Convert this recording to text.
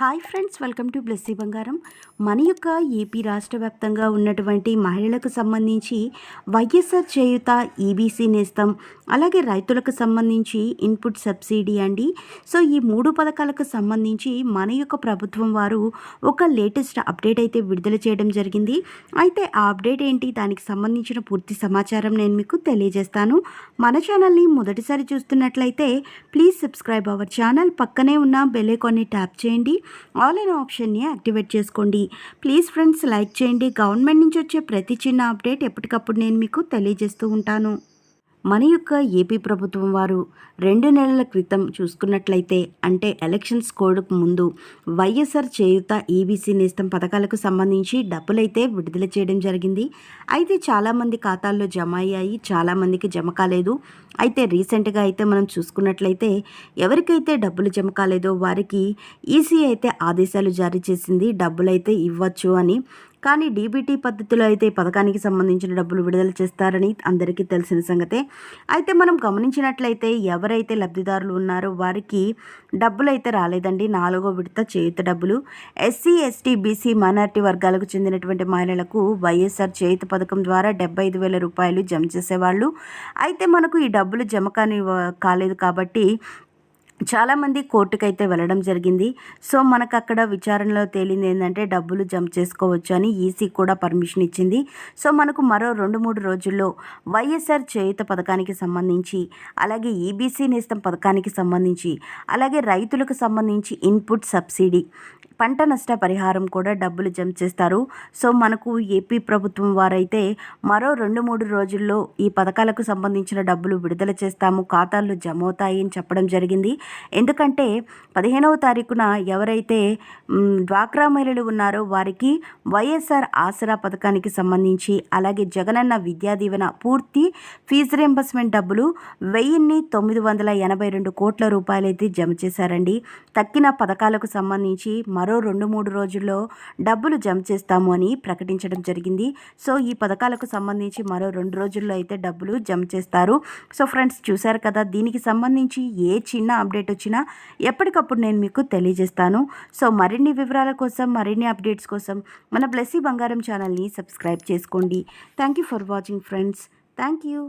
Hi friends welcome to Blessy Bangaram. మన యొక్క AP రాష్ట్ర వ్యాప్తంగా ఉన్నటువంటి మహిళలకు సంబంధించి వైఎస్ఆర్ చేయుత ఈబీసీ నేస్తం అలాగే రైతులకు సంబంధించి ఇన్పుట్ సబ్సిడీ అండి. సో ఈ మూడు పథకాలకు సంబంధించి మన యొక్క ప్రభుత్వం వారు ఒక లేటెస్ట్ అప్డేట్ అయితే విడుదల చేయడం జరిగింది. అయితే ఆ అప్డేట్ ఏంటి? దానికి సంబంధించిన పూర్తి సమాచారం నేను మీకు తెలియజేస్తాను. మన ఛానల్ని మొదటిసారి చూస్తున్నట్లయితే ప్లీజ్ సబ్స్క్రైబ్ అవర్ ఛానల్. పక్కనే ఉన్న బెల్ ఐకాన్ని ట్యాప్ చేయండి. ఆల్ ఇన్ ఆప్షన్ని యాక్టివేట్ చేసుకోండి. ప్లీజ్ ఫ్రెండ్స్ లైక్ చేయండి. గవర్నమెంట్ నుంచి వచ్చే ప్రతి చిన్న అప్డేట్ ఎప్పటికప్పుడు నేను మీకు తెలియజేస్తూ ఉంటాను. మన యొక్క ఏపీ ప్రభుత్వం వారు రెండు నెలల క్రితం చూసుకున్నట్లయితే అంటే ఎలక్షన్స్ కోడ్కు ముందు వైఎస్ఆర్ చేయుత ఈబీసీ నేస్తం పథకాలకు సంబంధించి డబ్బులైతే విడుదల చేయడం జరిగింది. అయితే చాలామంది ఖాతాల్లో జమ అయ్యాయి చాలామందికి జమ కాలేదు. అయితే రీసెంట్గా అయితే మనం చూసుకున్నట్లయితే ఎవరికైతే డబ్బులు జమ కాలేదో వారికి ఈసీ అయితే ఆదేశాలు జారీ చేసింది డబ్బులైతే ఇవ్వచ్చు అని. కానీ డీబీటీ పద్ధతిలో అయితే ఈ పథకానికి సంబంధించిన డబ్బులు విడుదల చేస్తారని అందరికీ తెలిసిన సంగతే. అయితే మనం గమనించినట్లయితే ఎవరైతే లబ్ధిదారులు ఉన్నారో వారికి డబ్బులు అయితే రాలేదండి. నాలుగో విడత చేయుత డబ్బులు. ఎస్సీ ఎస్టీ బీసీ మైనార్టీ వర్గాలకు చెందినటువంటి మహిళలకు వైఎస్ఆర్ చేయుత పథకం ద్వారా డెబ్బై ఐదు వేల రూపాయలు జమ చేసేవాళ్ళు. అయితే మనకు ఈ డబ్బులు జమ కాని కాలేదు కాబట్టి చాలామంది కోర్టుకైతే వెళ్ళడం జరిగింది. సో మనకు అక్కడ విచారణలో తేలింది ఏంటంటే డబ్బులు జమ చేసుకోవచ్చు అని ఈసీ కూడా పర్మిషన్ ఇచ్చింది. సో మనకు మరో రెండు మూడు రోజుల్లో వైఎస్ఆర్ చేయుత పథకానికి సంబంధించి అలాగే ఈబీసీ నేస్తం పథకానికి సంబంధించి అలాగే రైతులకు సంబంధించి ఇన్పుట్ సబ్సిడీ పంట నష్ట పరిహారం కూడా డబ్బులు జమ చేస్తారు. సో మనకు ఏపీ ప్రభుత్వం వారైతే మరో రెండు మూడు రోజుల్లో ఈ పథకాలకు సంబంధించిన డబ్బులు విడుదల చేస్తాము ఖాతాల్లో జమ అవుతాయి అని చెప్పడం జరిగింది. ఎందుకంటే పదిహేనవ తారీఖున ఎవరైతే డ్వాక్రా మహిళలు ఉన్నారో వారికి వైఎస్ఆర్ ఆసరా పథకానికి సంబంధించి అలాగే జగనన్న విద్యా దీవెన పూర్తి ఫీజు రింబర్స్మెంట్ డబ్బులు వెయ్యిన్ని తొమ్మిది వందల ఎనభై రెండు కోట్ల రూపాయలైతే జమ చేశారండి. తక్కిన పథకాలకు సంబంధించి మరో మరో రెండు మూడు రోజుల్లో డబ్బులు జమ చేస్తాము అని ప్రకటించడం జరిగింది. సో ఈ పథకాలకు సంబంధించి మరో రెండు రోజుల్లో అయితే డబ్బులు జమ చేస్తారు. సో ఫ్రెండ్స్ చూశారు కదా దీనికి సంబంధించి ఏ చిన్న అప్డేట్ వచ్చినా ఎప్పటికప్పుడు నేను మీకు తెలియజేస్తాను. సో మరిన్ని వివరాల కోసం మరిన్ని అప్డేట్స్ కోసం మన బ్లెస్సీ బంగారం ఛానల్ని సబ్స్క్రైబ్ చేసుకోండి. Thank you for watching friends thank you